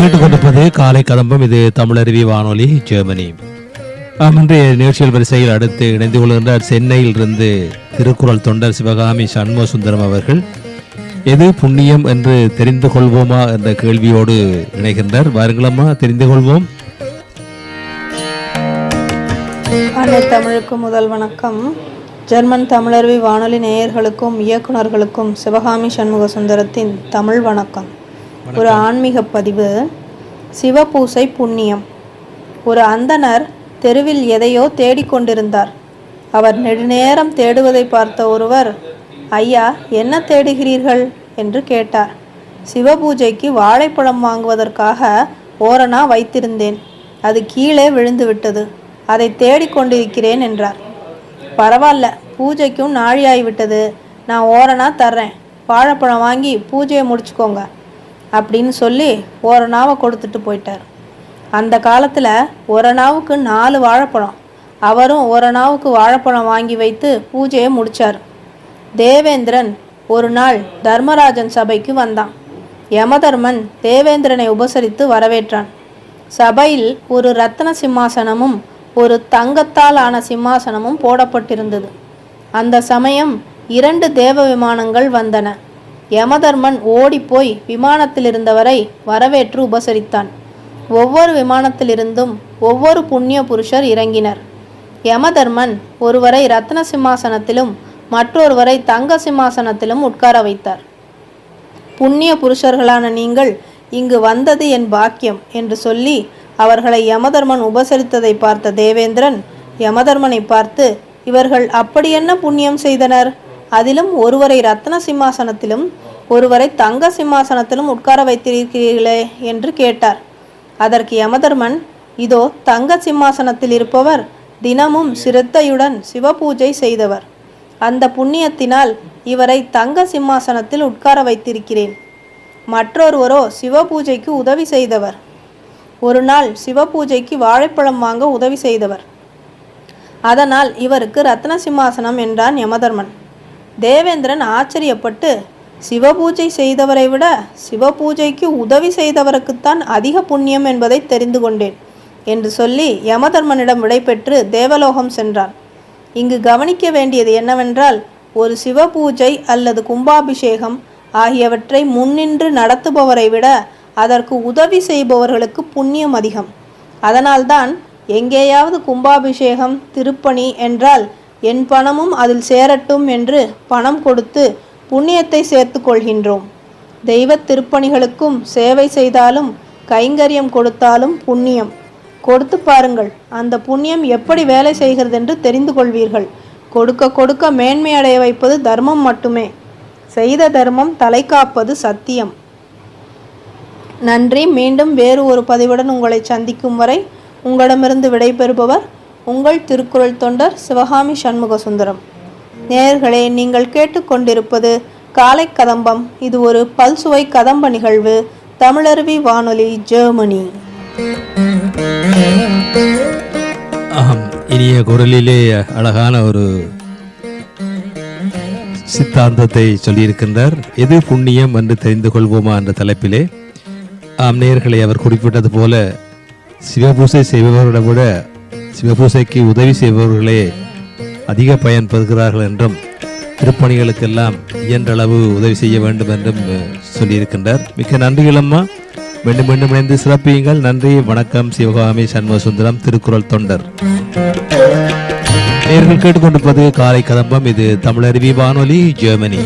கேட்டுக்கொண்டிருப்பது காலை கதம்பம் இது தமிழருவி வானொலி ஜெர்மனி. இன்றைய நிகழ்ச்சிகள் வரிசையில் அடுத்து இணைந்து கொள்கின்றார் சென்னையில் இருந்து திருக்குறள் தொண்டர் சிவகாமி சண்முக சுந்தரம் அவர்கள். எது புண்ணியம் என்று தெரிந்து கொள்வோமா என்ற கேள்வியோடு இணைகின்றார். வாருங்களம்மா தெரிந்து கொள்வோம். தமிழுக்கு முதல் வணக்கம். ஜெர்மன் தமிழருவி வானொலி நேயர்களுக்கும் இயக்குனர்களுக்கும் சிவகாமி சண்முக சுந்தரத்தின் தமிழ் வணக்கம். ஒரு ஆன்மீக பதிவு. சிவபூசை புண்ணியம். ஒரு அந்தணர் தெருவில் எதையோ தேடிக்கொண்டிருந்தார் அவர் நெடுநேரம் தேடுவதை பார்த்த ஒருவர் ஐயா என்ன தேடுகிறீர்கள்? என்று கேட்டார். சிவபூஜைக்கு வாழைப்பழம் வாங்குவதற்காக ஓரணா வைத்திருந்தேன். அது கீழே விழுந்து விட்டது அதை தேடிக்கொண்டிருக்கிறேன் என்றார். பரவாயில்ல பூஜைக்கும் நாழியாகிவிட்டது நான் ஓரணா தர்றேன். வாழைப்பழம் வாங்கி பூஜையை முடிச்சுக்கோங்க. அப்படின்னு சொல்லி ஓரணாவை கொடுத்துட்டு போயிட்டார். அந்த காலத்தில் ஒரு நாவுக்கு நாலு வாழைப்பழம். அவரும் ஒரு நாவுக்கு வாழைப்பழம் வாங்கி வைத்து பூஜையை முடித்தார் தேவேந்திரன் ஒரு நாள் தர்மராஜன் சபைக்கு வந்தான். யமதர்மன் தேவேந்திரனை உபசரித்து வரவேற்றான். சபையில் ஒரு ரத்ன சிம்மாசனமும் ஒரு தங்கத்தால் ஆன சிம்மாசனமும் போடப்பட்டிருந்தது. அந்த சமயம் இரண்டு தேவ விமானங்கள் வந்தன. யமதர்மன் ஓடிப்போய் விமானத்தில் இருந்தவரை வரவேற்று உபசரித்தான். ஒவ்வொரு விமானத்திலிருந்தும் ஒவ்வொரு புண்ணிய புருஷர் இறங்கினர். யமதர்மன் ஒருவரை ரத்ன சிம்மாசனத்திலும் மற்றொருவரை தங்க சிம்மாசனத்திலும் உட்கார வைத்தார். புண்ணிய புருஷர்களான நீங்கள் இங்கு வந்தது என் பாக்கியம் என்று சொல்லி அவர்களை யமதர்மன் உபசரித்ததை பார்த்த தேவேந்திரன் யமதர்மனை பார்த்து இவர்கள் அப்படி என்ன புண்ணியம் செய்தனர்? அதிலும் ஒருவரை ரத்ன சிம்மாசனத்திலும் ஒருவரை தங்க சிம்மாசனத்திலும் உட்கார வைத்திருக்கிறீர்களே என்று கேட்டார். அதற்கு யமதர்மன் இதோ தங்க சிம்மாசனத்தில் இருப்பவர் தினமும் சிரத்தையுடன் சிவபூஜை செய்தவர். அந்த புண்ணியத்தினால் இவரை தங்க சிம்மாசனத்தில் உட்கார வைத்திருக்கிறேன். மற்றொருவரோ சிவபூஜைக்கு உதவி செய்தவர். ஒரு நாள் சிவபூஜைக்கு வாழைப்பழம் வாங்க உதவி செய்தவர். அதனால் இவருக்கு ரத்ன சிம்மாசனம் என்றான் யமதர்மன். தேவேந்திரன் ஆச்சரியப்பட்டு சிவபூஜை செய்தவரை விட சிவபூஜைக்கு உதவி செய்தவருக்குத்தான் அதிக புண்ணியம் என்பதை தெரிந்து கொண்டேன் என்று சொல்லி யமதர்மனிடம் விடைபெற்று தேவலோகம் சென்றான். இங்கு கவனிக்க வேண்டியது என்னவென்றால் ஒரு சிவபூஜை அல்லது கும்பாபிஷேகம் ஆகியவற்றை முன்னின்று நடத்துபவரை விட அதற்கு உதவி செய்பவர்களுக்கு புண்ணியம் அதிகம். அதனால்தான் எங்கேயாவது கும்பாபிஷேகம் திருப்பணி என்றால் என் பணமும் அதில் சேரட்டும் என்று பணம் கொடுத்து புண்ணியத்தை சேர்த்து கொள்கின்றோம் தெய்வ திருப்பணிகளுக்கும் சேவை செய்தாலும் கைங்கரியம் கொடுத்தாலும் புண்ணியம். கொடுத்து பாருங்கள் அந்த புண்ணியம் எப்படி வேலை செய்கிறது என்று தெரிந்து கொள்வீர்கள். கொடுக்க கொடுக்க மேன்மை அடைய வைப்பது தர்மம் மட்டுமே. செய்த தர்மம் தலை காப்பது சத்தியம். நன்றி. மீண்டும் வேறு ஒரு பதிவுடன் உங்களை சந்திக்கும் வரை உங்களிடமிருந்து விடைபெறுபவர் உங்கள் திருக்குறள் தொண்டர் சிவகாமி சண்முக சுந்தரம் நேயர்களே நீங்கள் கேட்டுக்கொண்டிருப்பது காலை கதம்பம். இது ஒரு பல்சுவை கதம்ப நிகழ்வு. தமிழருவி வானொலி ஜெர்மனி. இனிய குரலிலே அழகான ஒரு சித்தாந்தத்தை சொல்லியிருக்கின்றார். எது புண்ணியம் என்று தெரிந்து கொள்வோமா என்ற தலைப்பிலே. ஆம் நேர்களை அவர் குறிப்பிட்டது போல சிவபூசை செய்பவர்களை விட சிவபூசைக்கு உதவி செய்பவர்களே அதிக பயன் பெறுகிறார்கள் என்றும் திருப்பணிகளுக்கெல்லாம் இயன்ற அளவு உதவி செய்ய வேண்டும் என்றும் சொல்லியிருக்கின்றார். மிக்க நன்றிகள் அம்மா. மீண்டும் மீண்டும் இணைந்து சிறப்பியுங்கள். நன்றி வணக்கம். சிவகாமி சண்முகசுந்தரம் திருக்குறள் தொண்டர். நேர்கள் கேட்டுக்கொண்டிருப்பது காலை கதம்பம். இது தமிழருவி வானொலி ஜெர்மனி.